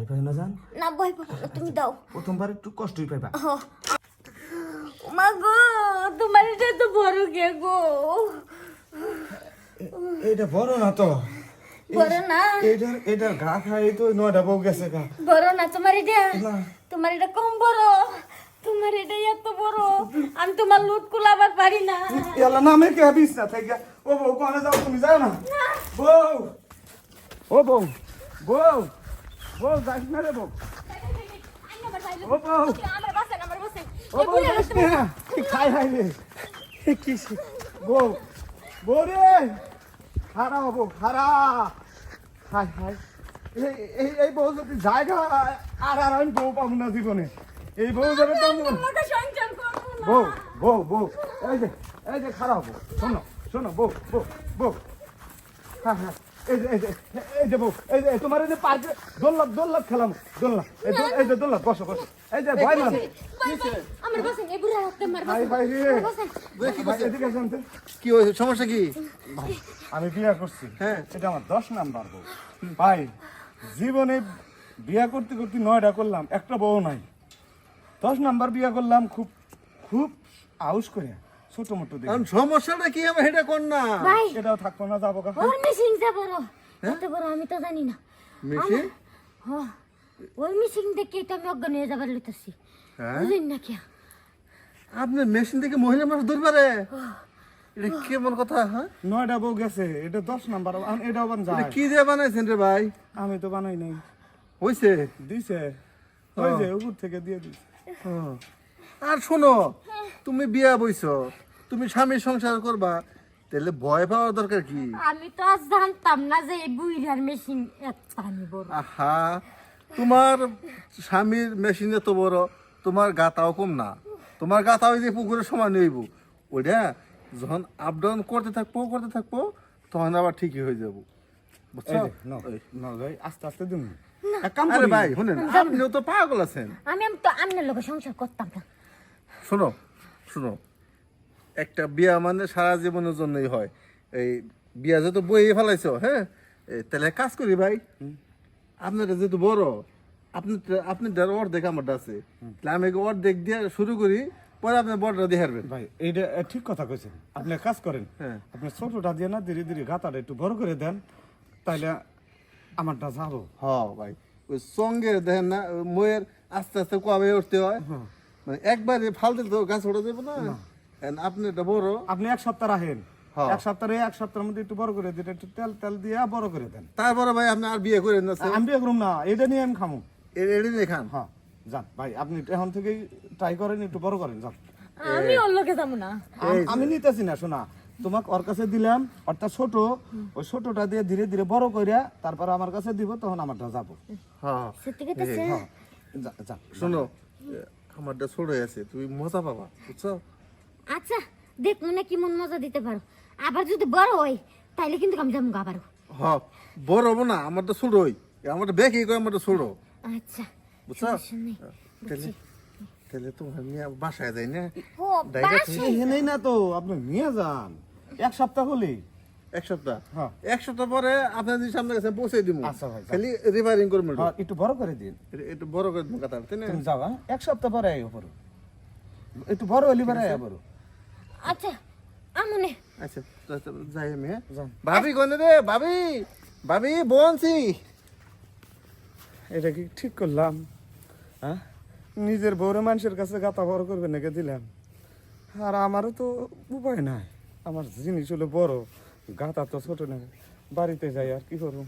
ভয় পাই না জান। না ভয় পাবো না তুমি দাও। প্রথমবার একটু কষ্টই পাইবা। মা গো তোমার এটা তো বড় কে গো? এটা বড় না তো? বড় না। এটার এটার গা খাই তো নয়টা বউ গেছে গা। বড় না তোমার এটা? তোমার এটা কম বড়। তোমার এটা এত বড়। আমি তোমার লুট কুলাবার পারি না। এলা নামে কে বিছ না থেকে ও বউ কোনে যাও তুমি? যাও না। বউ! ও বউ বউ! বউ যাস না রে বউ ও বউ। আমার বাসেন আমার বাসেন ও বউ যাস না। খাই খাই রে? কি বউ। বউ রে। খারা বউ খারা। হাই হাই এই এই এই বউ যদি জায়গা আর আর আমি বউ পাবো না জীবনে। এই বউ যাবে বউ বউ বউ। এই যে এই যে খারাপ বউ। শোনো শোনো বউ বউ বউ। হ্যাঁ হ্যাঁ। এই যে এই যে এই যে বউ এই যে তোমার এই যে পার্কে দোল্লাপ খেলাম দোল্লা এই যে বসো বসো। এই যে ভয় মানে। কি হয়েছে সমস্যা কি? আমি বিয়া করছি। হ্যাঁ। এটা আমার দশ নাম্বার বউ। ভাই জীবনে বিয়া করতে করতে নয়টা করলাম একটা বউ নাই। দশ নাম্বার বিয়া করলাম খুব খুব আউস করে ছোট মোটো দেখে। কারণ সমস্যাটা কি আমার এটা না? ভাই। এটাও থাকব না যাব কা ওর মিশিং যা বড়। এত বড় আমি তো জানি না। হ্যাঁ। ওই মিশিং দেখে এটা আমি অজ্ঞান হয়ে যাবার লইতেছি। হ্যাঁ? বুঝলেন না কি আপনি মেশিন থেকে মহিলা মানুষ ধরবে পারে এটা কেমন কথা হ্যাঁ? নয়টা বউ গেছে এটা দশ নাম্বার আম- এটাও বান এটা যায়। কি দিয়ে বানাইছেন রে ভাই? আমি তো বানাই নাই। হয়েছে দিছে। উপর থেকে দিয়ে দিছে। হ্যাঁ। আর শোনো তুমি বিয়া বইছ তুমি স্বামীর সংসার করবা তাহলে ভয় পাওয়ার দরকার কি? আমি তো আজ জানতাম না যে এই বুইরার মেশিন এত পানি বড়। আহা তোমার স্বামীর মেশিন এত বড় তোমার গাতাও কম না। তোমার গাতা ওই যে পুকুরের সমান হইব। ওইটা যখন আপ ডাউন করতে থাকব করতে থাকব তখন আবার ঠিকই হয়ে যাব। বুঝছ। ভাই, আস্তে আস্তে দিন। আরে। ভাই শুনেন আপনিও তো পাগল আছেন। আমি আমি তো আপনার লোকের সংসার করতাম না। শোনো শোনো একটা বিয়া মানে সারা জীবনের জন্যই হয়। এই বিয়া যেহেতু বইয়ে ফেলাইছো হ্যাঁ? তাহলে কাজ করি ভাই। আপনার যেহেতু বড় আপনি আপনি দেড় অর্ধেক আমারটা আছে। তাহলে আমি অর্ধেক দিয়ে শুরু করি পরে আপনি বড়টা দিয়ে হারবেন। ভাই এইটা ঠিক কথা কইছেন। আপনি কাজ করেন হ্যাঁ। আপনি ছোটটা দিয়ে না ধীরে ধীরে গাতাটা একটু বড় করে দেন তাইলে আমারটা যাব হ ভাই ওই সঙ্গে দেখেন না ময়ের আস্তে আস্তে কবে উঠতে হয়। মানে একবারে ফাল দিলে তো গাছ ওঠা যাবে না। আপনি এটা বড়। আপনি এক সপ্তাহ রাখেন। হ্যাঁ। এক সপ্তাহে এক সপ্তাহের মধ্যে একটু বড় করে দিন একটু তেল তেল দিয়ে বড় করে দেন। তারপরে ভাই আপনি আর বিয়ে করেন না আমি বিয়ে করুম না এটা নিয়ে আমি খামু। এড়ে নিয়ে খান। হ্যাঁ যান ভাই আপনি এখন থেকেই ট্রাই করেন একটু বড় করেন যান। আমি ওর লোকে যাব না। আমি নিতেছি না শোনা তোমাকে ওর কাছে দিলাম অর্থাৎ ছোট ওই ছোটটা দিয়ে ধীরে ধীরে বড় করিয়া তারপর আমার কাছে দিব তখন আমারটা যাব। হ্যাঁ। সত্যি কথা হ্যাঁ শোনো আমারটা ছোট আছে তুমি মজা পাবা বুঝছ? আচ্ছা দেখ মনে কি মন মজা দিতে পারো। আবার যদি বড় হয় তাইলে কিন্তু আমি যাব আবারও। হ বড় হব না আমার আমারটা ছোটই আমারটা বেশি করে আমারটা ছোট। আচ্ছা বুঝছ। তাহলে তাহলে তোমার নিয়ে বাসায় যাই না? ও Direct বাসে না তো আপনি নিয়ে যান। এক সপ্তাহ হলেই এক সপ্তাহ? হ্যাঁ। এক সপ্তাহ পরে আপনাদের সামনে কাছে পৌঁছে দিব আচ্ছা ভাই, খালি রিভারিং করবেন হ্যাঁ, একটু বড় করে দিন। একটু বড় করে দিন কথা তাই না? তুমি যাও হ্যাঁ? এক সপ্তাহ পরে আইও পরে। একটু বড় হলি পরে আইও পরে। আচ্ছা আমনে। আচ্ছা যাই আমি হ্যাঁ। ভাবি কোনে রে ভাবি ভাবি বলছি এটা কি ঠিক করলাম? হ্যাঁ? নিজের বউরে মানুষের কাছে গাতা বড় করবে নাকি দিলাম? আর আমারও তো উপায় নাই। আমার জিনিস হলো বড়। গাতা তো ছোট না বাড়িতে যাই আর কি করব?